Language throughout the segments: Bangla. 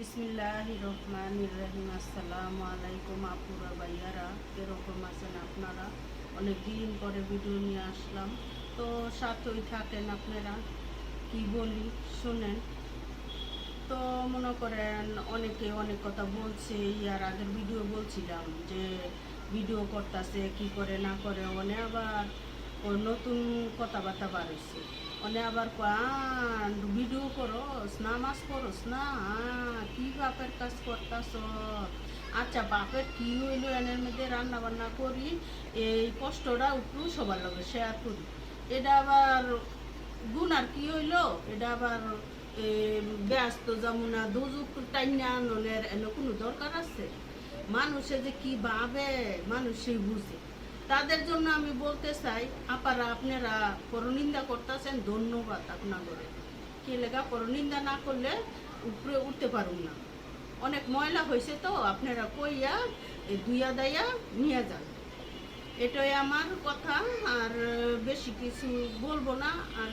বিসমিল্লাহ রহমান রহিম আসসালামু আলাইকুম আপুরা, ভাইয়ারা, এরকম আছেন আপনারা? অনেক দিন পরে ভিডিও নিয়ে আসলাম। তো সাথেই থাকেন আপনারা, কি বলি, শোনেন। তো মনে করেন অনেকে অনেক কথা বলছে ইয়ার আগের ভিডিও বলছিলাম যে ভিডিও করতেছে, কি করে না করে, অনে আবার ও নতুন কথাবার্তা বাড়ছে অনে আবার ভিডিও নামাজ পড়োস না কি বাপের কাজ করতাস আচ্ছা বাপের কি হইল এনের মধ্যে রান্না বান্না করি, এই কষ্টটা একটু সবার লগে শেয়ার করি। এটা আবার গুণ আর কি হইল? এটা আবার ব্যস্ত যমুনা, দুযুগ টাইনা আননের এনে কোনো দরকার আছে? মানুষে যে কি ভাবে, মানুষে বুঝে। তাদের জন্য আমি বলতে চাই, আপারা, আপনারা পরনিন্দা করতেছেন, ধন্যবাদ আপনাদের। কি লেগা পরনিন্দা না করলে উপরে উঠতে পারুন না। অনেক ময়লা হয়েছে তো, আপনারা কইয়া দুইয়া দাইয়া নিয়ে যান। এটাই আমার কথা, আর বেশি কিছু বলব না। আর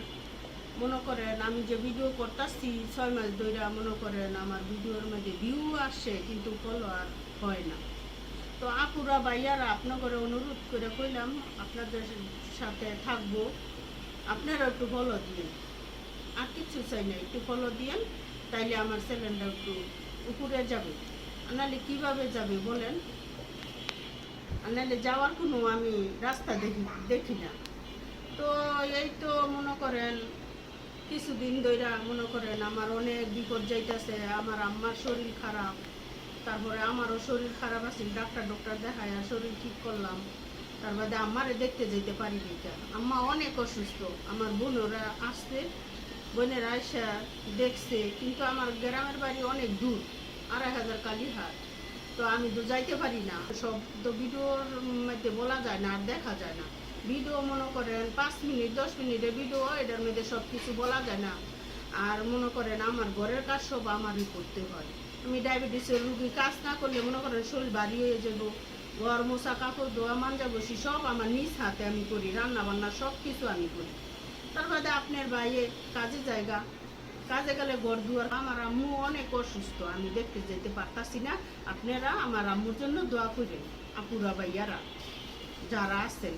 মনে করেন, আমি যে ভিডিও করতেছি, ছয় মাস ধরে মনে করেন আমার ভিডিওর মধ্যে ভিউ আসে, কিন্তু ফলো আর হয় না। তো আপুরা, ভাইয়ারা আপনাদের অনুরোধ করে কইলাম, আপনাদের সাথে থাকব। আপনারা একটু ফলো দিন আর কিছু চাই না, একটু ফলো দিয়েন, তাইলে আমার চ্যানেলটা একটু উপরে যাবে। নাহলে কীভাবে যাবে বলেন? নাহলে যাওয়ার কোনো আমি রাস্তা দেখি দেখি না। তো এই তো মনে করেন, কিছুদিন ধরে মনে করেন আমার অনেক বিপদ যাইতেছে, আমার আম্মার শরীর খারাপ, তারপরে আমারও শরীর খারাপ আছে, ডাক্তার, ডক্টর দেখায় শরীর ঠিক করলাম, তার বাদে আমারে দেখতে যেতে পারি এটা। আম্মা অনেক অসুস্থ, আমার বোনেরা আসছে বোনেরা এসে দেখছে, কিন্তু আমার গ্রামের বাড়ি অনেক দূর, আড়াই হাজার কালীহাট। তো আমি তো যাইতে পারি না। সব তো ভিডিওর মধ্যে বলা যায় না, আর দেখা যায় না। ভিডিও মনে করেন পাঁচ মিনিট, দশ মিনিটের ভিডিও এটার মধ্যে সব কিছু বলা যায় না। আর মনে করেন আমার ঘরের কাজ সব আমারই করতে হয়। আমি ডায়াবেটিসের রুগী, কাজ না করলে মনে করেন শরীর ভারী হয়ে যাব, ঘর মোছা, কাপড় ধোয়া মাঞ্জা বসি সব আমার নিজ হাতে আমি করি রান্না বান্না সব কিছু আমি করি। তার বাদে আপনার বাইরে কাজে জায়গা। কাজে গেলে ঘর দুয়ার। আমার আম্মু অনেক অসুস্থ, আমি দেখতে যেতে পারতাছি না। আপনারা আমার আম্মুর জন্য দোয়া করেন আপুরা ভাইয়ারা, যারা আছেন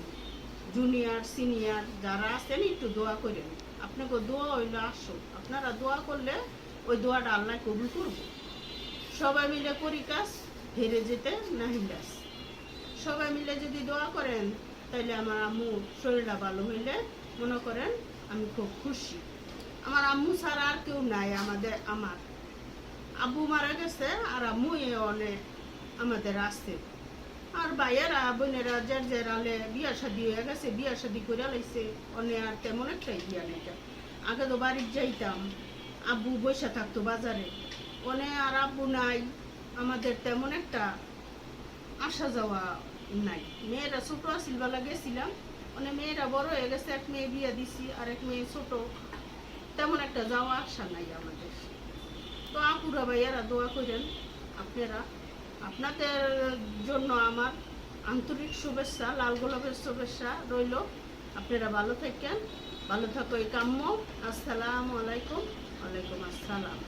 জুনিয়র সিনিয়র যারা আছেন, একটু দোয়া করেন আপনাকে দোয়া হইলে আসো আপনারা দোয়া করলে ওই দোয়াটা আল্লাহ কবুল করব সবাই মিলে করি কাজ, হেরে যেতে না হিলাস সবাই মিলে যদি দোয়া করেন তাহলে আমার আম্মু শরীরটা ভালো হইলে মনে করেন, আমি খুব খুশি। আমার আম্মু ছাড়া আর কেউ নাই আমাদের, আমার। আব্বু মারা গেছে আর আম্মু এ অনেক আমাদের আছে। আর ভাইয়েরা, বোনেরা যার যার আলে বিয়া শাদি হয়ে গেছে, বিয়া শাদি করে লাইছে। অনেক আর তেমন একটাই বিয়া নেই আগে তো বাড়ির যাইতাম, আব্বু বসে থাকতো বাজারে। অনে আর আব্বু নাই, আমাদের তেমন একটা আসা যাওয়া নাই। মেয়েরা ছোট আছিল বেলা গেছিলাম মানে মেয়েরা বড় হয়ে গেছে, এক মেয়ে বিয়ে দিছি আর এক মেয়ে ছোট। তেমন একটা যাওয়া আসা নাই আমাদের। তো আপুরা ভাইয়ারা দোয়া করেন, আপনারা, আপনাদের জন্য আমার আন্তরিক শুভেচ্ছা, লাল গোলাপের শুভেচ্ছা রইল। আপনারা ভালো থাকেন, ভালো থাকো এই কাম্য। আসসালামু আলাইকুম, ওয়ালাইকুম আসসালাম।